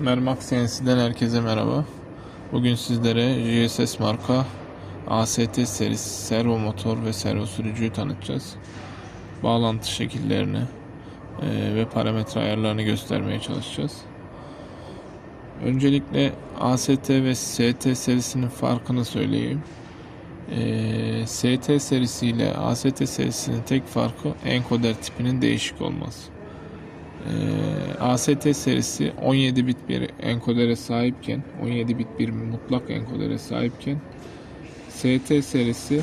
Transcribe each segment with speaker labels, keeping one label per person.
Speaker 1: Mermak CNC'den herkese merhaba. Bugün sizlere GSS marka AST serisi servo motor ve servo sürücüyü tanıtacağız. Bağlantı şekillerini eee, ve parametre ayarlarını göstermeye çalışacağız. Öncelikle AST ve ST serisinin farkını söyleyeyim. Eee, ST serisi ile AST serisinin tek farkı enkoder tipinin değişik olması. Ee, AST serisi 17 bit bir enkodere sahipken 17 bit bir mutlak enkodere sahipken ST serisi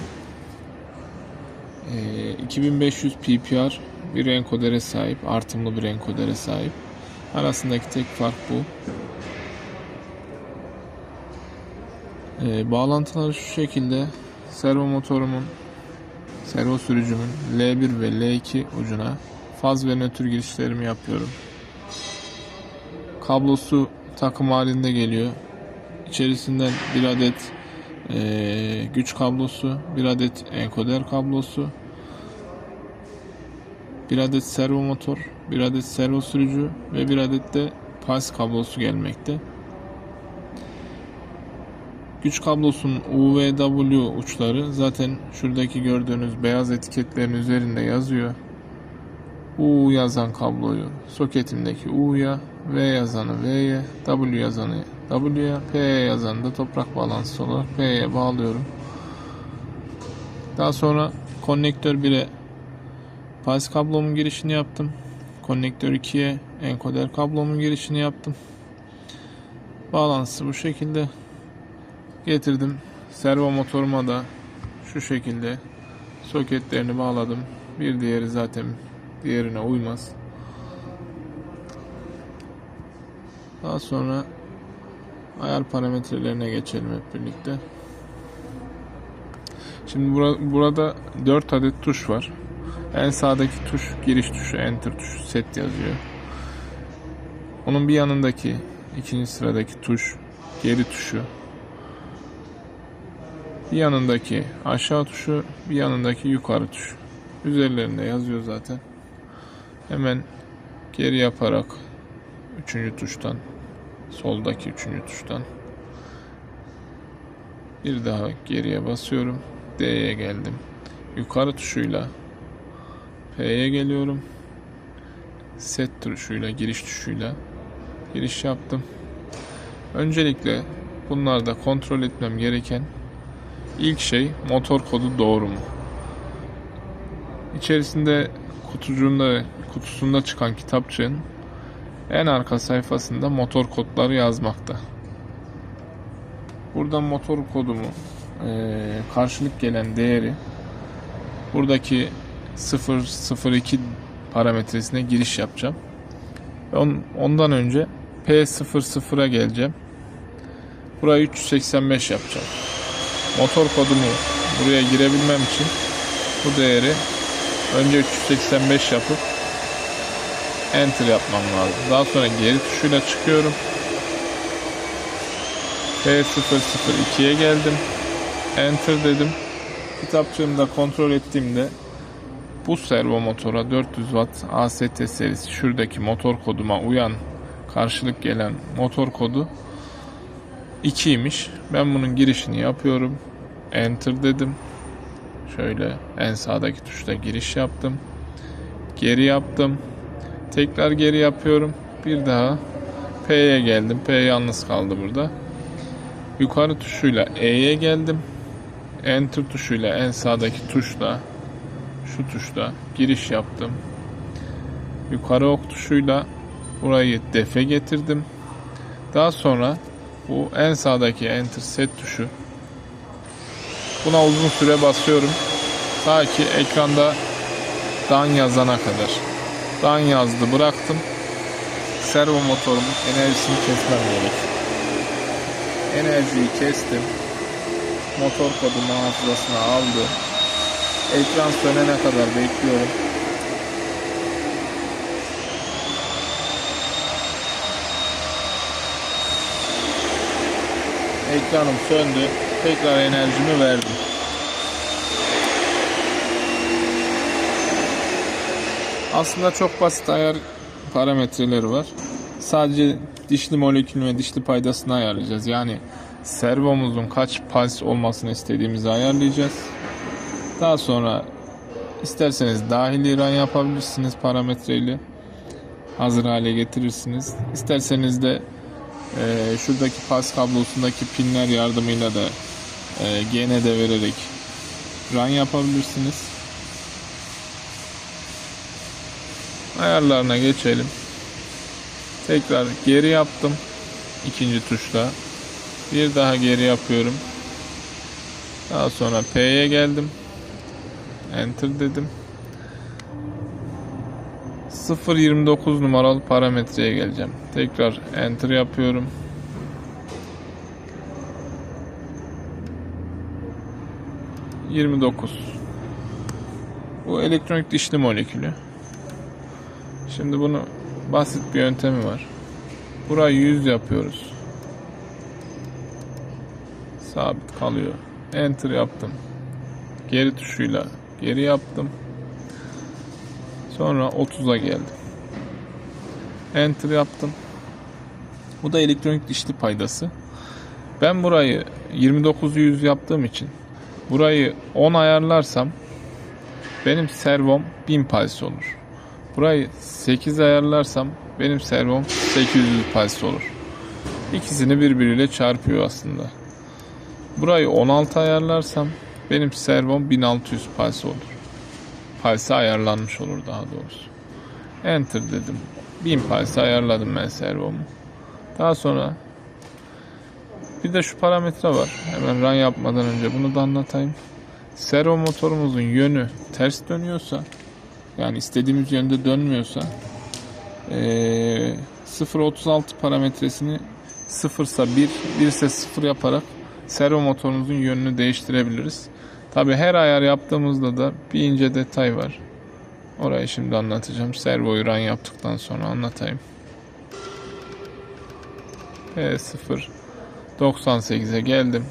Speaker 1: e, 2500 PPR bir enkodere sahip artımlı bir enkodere sahip. Arasındaki tek fark bu. Ee, bağlantıları şu şekilde. Servo motorumun servo sürücümün L1 ve L2 ucuna faz ve nötr girişlerimi yapıyorum. Kablosu takım halinde geliyor. İçerisinden bir adet eee, güç kablosu, bir adet enkoder kablosu, bir adet servo motor, bir adet servo sürücü ve bir adet de pas kablosu gelmekte. Güç kablosunun UVW uçları zaten şuradaki gördüğünüz beyaz etiketlerin üzerinde yazıyor. U yazan kabloyu soketimdeki U'ya, V yazanı V'ye, W yazanı W'ye, P yazanı da toprak bağlantısı olarak P'ye bağlıyorum. Daha sonra konnektör 1'e pas kablomun girişini yaptım. Konnektör 2'ye enkoder kablomun girişini yaptım. Bağlantısı bu şekilde. Getirdim. Servo motoruma da şu şekilde soketlerini bağladım. Bir diğeri zaten diğerine uymaz. Daha sonra ayar parametrelerine geçelim hep birlikte. Şimdi bura- burada 4 adet tuş var. En sağdaki tuş giriş tuşu, enter tuşu, set yazıyor. Onun bir yanındaki ikinci sıradaki tuş geri tuşu. Bir yanındaki aşağı tuşu, bir yanındaki yukarı tuşu. Üzerlerinde yazıyor zaten. Hemen geri yaparak üçüncü tuştan soldaki üçüncü tuştan bir daha geriye basıyorum. D'ye geldim. Yukarı tuşuyla P'ye geliyorum. Set tuşuyla giriş tuşuyla giriş yaptım. Öncelikle bunlarda kontrol etmem gereken ilk şey motor kodu doğru mu? İçerisinde kutucuğunda kutusunda çıkan kitapçığın en arka sayfasında motor kodları yazmakta. Buradan motor kodumu eee, karşılık gelen değeri buradaki 002 parametresine giriş yapacağım. Ondan önce P00'a geleceğim. Burayı 385 yapacağım. Motor kodumu buraya girebilmem için bu değeri önce 385 yapıp enter yapmam lazım. Daha sonra geri tuşuyla çıkıyorum. P002'ye geldim. Enter dedim. Kitapçığımda kontrol ettiğimde bu servo motora 400 watt AST serisi şuradaki motor koduma uyan karşılık gelen motor kodu 2'ymiş. Ben bunun girişini yapıyorum. Enter dedim. Şöyle en sağdaki tuşta giriş yaptım. Geri yaptım. Tekrar geri yapıyorum. Bir daha P'ye geldim. P yalnız kaldı burada. Yukarı tuşuyla E'ye geldim. Enter tuşuyla en sağdaki tuşla şu tuşla giriş yaptım. Yukarı ok tuşuyla burayı defe getirdim. Daha sonra bu en sağdaki enter set tuşu Buna uzun süre basıyorum. Ta ki ekranda dan yazana kadar. Dan yazdı bıraktım. Servo motorumun enerjisini kesmem gerek. Enerjiyi kestim. Motor kodumu hafızasına aldı. Ekran sönene kadar bekliyorum. Ekranım söndü. Tekrar enerjimi verdim. Aslında çok basit ayar parametreleri var. sadece dişli molekül ve dişli paydasını ayarlayacağız. Yani servomuzun kaç pals olmasını istediğimizi ayarlayacağız. Daha sonra isterseniz dahili run yapabilirsiniz parametreyle. Hazır hale getirirsiniz. İsterseniz de e, şuradaki pas kablosundaki pinler yardımıyla da e, GND vererek run yapabilirsiniz. Ayarlarına geçelim. Tekrar geri yaptım. ikinci tuşla. Bir daha geri yapıyorum. Daha sonra P'ye geldim. Enter dedim. 0.29 numaralı parametreye geleceğim. Tekrar enter yapıyorum. ...29. Bu elektronik dişli molekülü. Şimdi bunu basit bir yöntemi var. Burayı 100 yapıyoruz. Sabit kalıyor. Enter yaptım. Geri tuşuyla geri yaptım. Sonra 30'a geldim. Enter yaptım. Bu da elektronik dişli paydası. Ben burayı 29'u 100 yaptığım için burayı 10 ayarlarsam benim servom 1000 pals olur. Burayı 8 ayarlarsam benim servom 800 pals olur. İkisini birbiriyle çarpıyor aslında. Burayı 16 ayarlarsam benim servom 1600 pals olur. Palse ayarlanmış olur daha doğrusu. Enter dedim. 1000 palse ayarladım ben servomu. Daha sonra bir de şu parametre var. Hemen run yapmadan önce bunu da anlatayım. Servo motorumuzun yönü ters dönüyorsa yani istediğimiz yönde dönmüyorsa eee 0.36 parametresini 0 ise 1, 1 ise 0 yaparak servo motorumuzun yönünü değiştirebiliriz. Tabi her ayar yaptığımızda da bir ince detay var. Orayı şimdi anlatacağım. Servoyu run yaptıktan sonra anlatayım. P0 98'e geldim.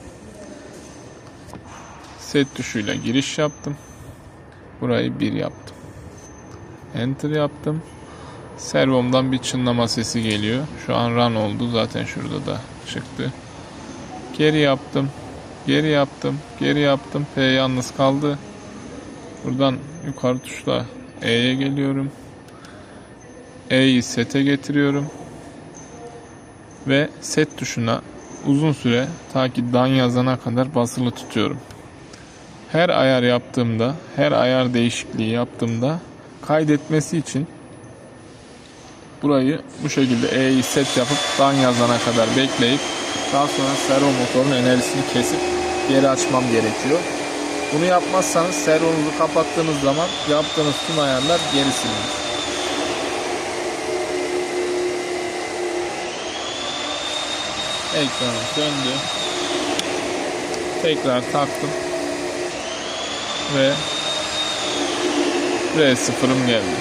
Speaker 1: Set tuşuyla giriş yaptım. Burayı 1 yaptım. Enter yaptım. Servomdan bir çınlama sesi geliyor. Şu an run oldu. Zaten şurada da çıktı. Geri yaptım. Geri yaptım. Geri yaptım. P yalnız kaldı. Buradan yukarı tuşla E'ye geliyorum. E'yi sete getiriyorum. Ve set tuşuna uzun süre ta ki dan yazana kadar basılı tutuyorum. Her ayar yaptığımda, her ayar değişikliği yaptığımda kaydetmesi için burayı bu şekilde E'yi set yapıp dan yazana kadar bekleyip daha sonra servo motorun enerjisini kesip geri açmam gerekiyor. Bunu yapmazsanız servonuzu kapattığınız zaman yaptığınız tüm ayarlar geri silinir. Ekranım döndü. Tekrar taktım. Ve R0'ım geldi.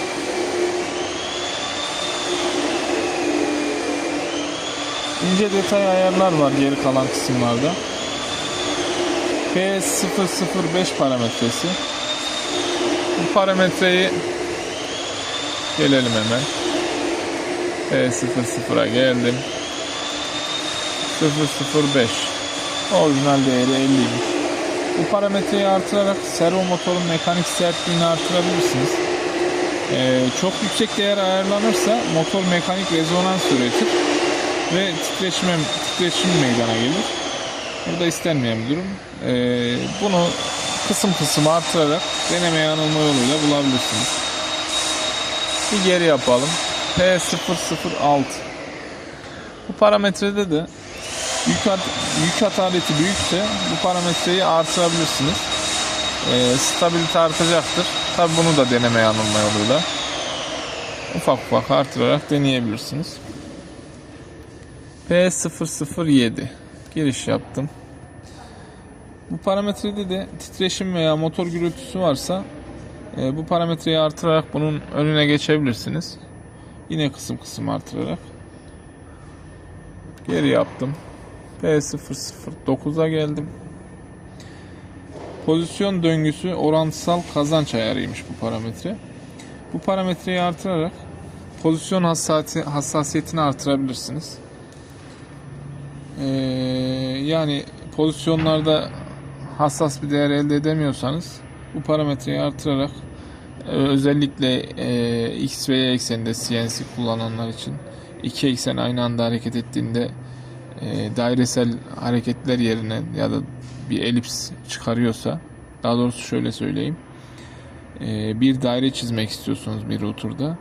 Speaker 1: İnce detay ayarlar var geri kalan kısımlarda. P005 parametresi. Bu parametreyi gelelim hemen. P00'a geldim. 005 orijinal değeri 50'ymiş. Bu parametreyi artırarak servo motorun mekanik sertliğini artırabilirsiniz. Ee, çok yüksek değer ayarlanırsa motor mekanik rezonans üretir ve titreşim, titreşim meydana gelir. Burada istenmeyen bir durum. Ee, bunu kısım kısım artırarak deneme yanılma yoluyla bulabilirsiniz. Bir geri yapalım. P006 Bu parametrede de yük, at, yük ataleti büyükse bu parametreyi artırabilirsiniz. Ee, stabilite artacaktır. Tabi bunu da deneme yanılma yoluyla ufak ufak artırarak deneyebilirsiniz. P007 giriş yaptım. Bu parametrede de titreşim veya motor gürültüsü varsa e, bu parametreyi artırarak bunun önüne geçebilirsiniz. Yine kısım kısım artırarak. Geri yaptım. P009'a geldim. Pozisyon döngüsü orantısal kazanç ayarıymış bu parametre. Bu parametreyi artırarak pozisyon hassasiyeti, hassasiyetini artırabilirsiniz. Ee, yani pozisyonlarda hassas bir değer elde edemiyorsanız bu parametreyi artırarak e, özellikle e, X ve Y ekseninde CNC kullananlar için iki eksen aynı anda hareket ettiğinde e, dairesel hareketler yerine ya da bir elips çıkarıyorsa daha doğrusu şöyle söyleyeyim e, bir daire çizmek istiyorsunuz bir router'da.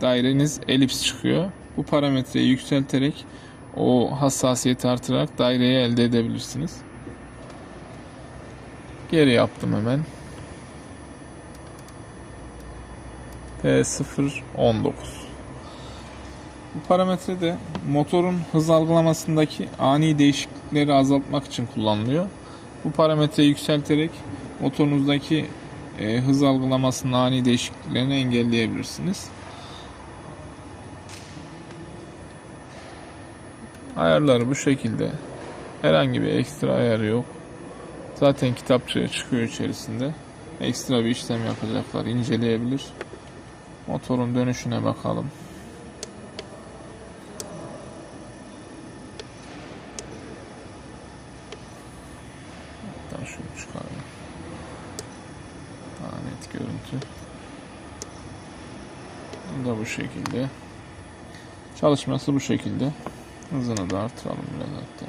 Speaker 1: Daireniz elips çıkıyor. Bu parametreyi yükselterek o hassasiyeti artırarak daireyi elde edebilirsiniz. Geri yaptım hemen. P019 bu parametre de motorun hız algılamasındaki ani değişiklikleri azaltmak için kullanılıyor. Bu parametreyi yükselterek motorunuzdaki e, hız algılamasının ani değişikliklerini engelleyebilirsiniz. Ayarları bu şekilde. Herhangi bir ekstra ayarı yok. Zaten kitapçıya çıkıyor içerisinde. Ekstra bir işlem yapacaklar, inceleyebilir. Motorun dönüşüne bakalım. Hatta şunu çıkaralım. Daha net görüntü. Bu da bu şekilde. Çalışması bu şekilde. Hızını da artıralım biraz hatta.